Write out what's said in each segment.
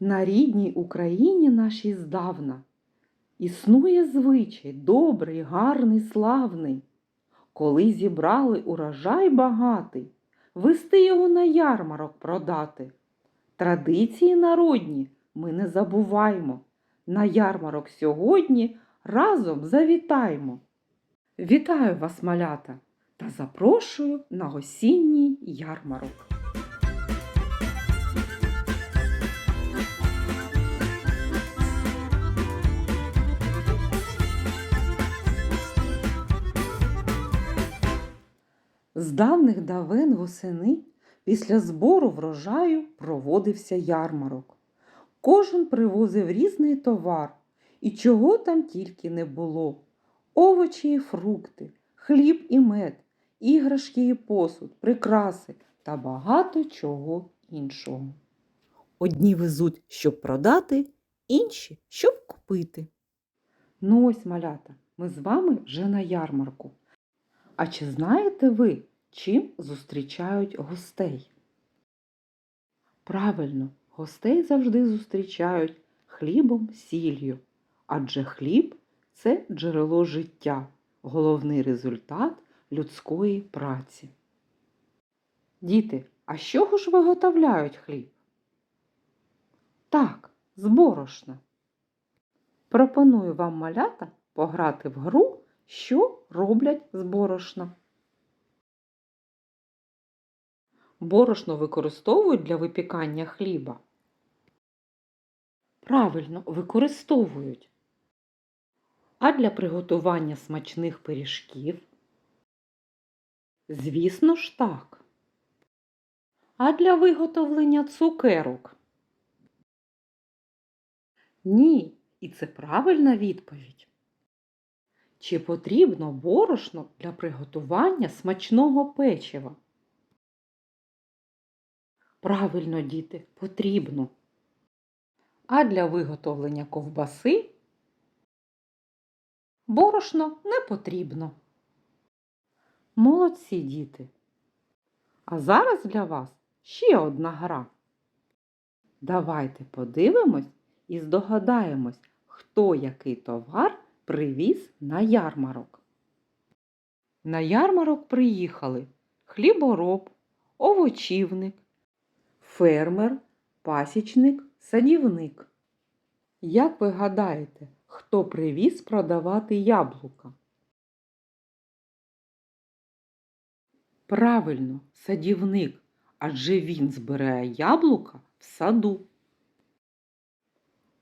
На рідній Україні нашій здавна існує звичай добрий, гарний, славний. Коли зібрали урожай багатий, вести його на ярмарок продати. Традиції народні ми не забуваємо. На ярмарок сьогодні разом завітаємо. Вітаю вас, малята, та запрошую на осінній ярмарок. З давних давен восени після збору врожаю проводився ярмарок. Кожен привозив різний товар, і чого там тільки не було: овочі і фрукти, хліб і мед, іграшки і посуд, прикраси та багато чого іншого. Одні везуть, щоб продати, інші щоб купити. Ну ось, малята, ми з вами вже на ярмарку. А чи знаєте ви, чим зустрічають гостей? Правильно, гостей завжди зустрічають хлібом, сіллю, адже хліб це джерело життя, головний результат людської праці. Діти, а з чого ж виготовляють хліб? Так, з борошна. Пропоную вам малята пограти в гру що роблять з борошна? Борошно використовують для випікання хліба. Правильно, використовують. А для приготування смачних пиріжків? Звісно ж так. А для виготовлення цукерок? Ні, і це правильна відповідь. Чи потрібно борошно для приготування смачного печива? Правильно, діти, потрібно. А для виготовлення ковбаси борошно не потрібно. Молодці діти. А зараз для вас ще одна гра. Давайте подивимось і здогадаємось, хто який товар привіз на ярмарок. На ярмарок приїхали хлібороб, овочівник, фермер, пасічник, садівник. Як ви гадаєте, хто привіз продавати яблука? Правильно, садівник, адже він збирає яблука в саду.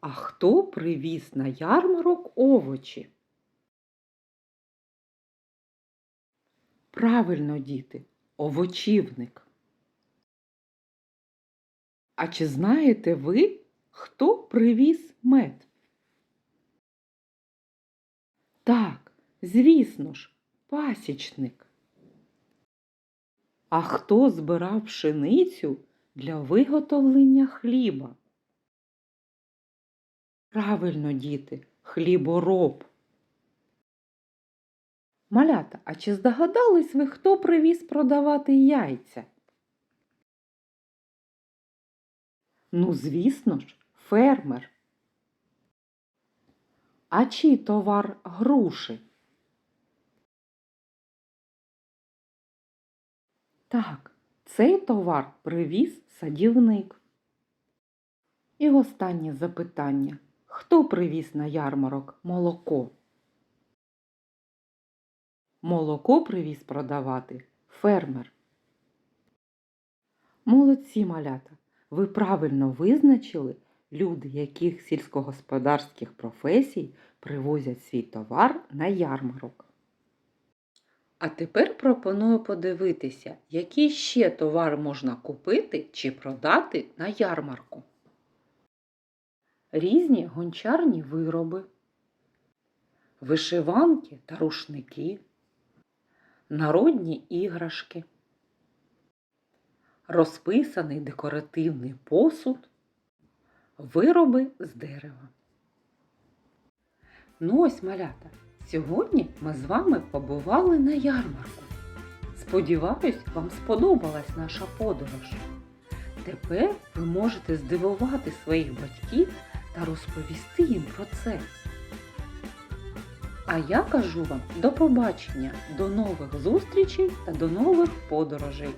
А хто привіз на ярмарок овочі? Правильно, діти, овочівник. А чи знаєте ви, хто привіз мед? Так, звісно ж, пасічник. А хто збирав пшеницю для виготовлення хліба? Правильно, діти, хлібороб. Малята, а чи здогадались ви, хто привіз продавати яйця? Ну, звісно ж, фермер. А чий товар груші? Так, цей товар привіз садівник. І останнє запитання. Хто привіз на ярмарок молоко? Молоко привіз продавати фермер. Молодці малята! Ви правильно визначили люди, яких сільськогосподарських професій привозять свій товар на ярмарок. А тепер пропоную подивитися, який ще товар можна купити чи продати на ярмарку різні гончарні вироби, вишиванки та рушники, народні іграшки, розписаний декоративний посуд, вироби з дерева. Ну ось малята, сьогодні ми з вами побували на ярмарку. Сподіваюсь, вам сподобалась наша подорож. тепер ви можете здивувати своїх батьків та розповісти їм про це. А я кажу вам до побачення, до нових зустрічей та до нових подорожей.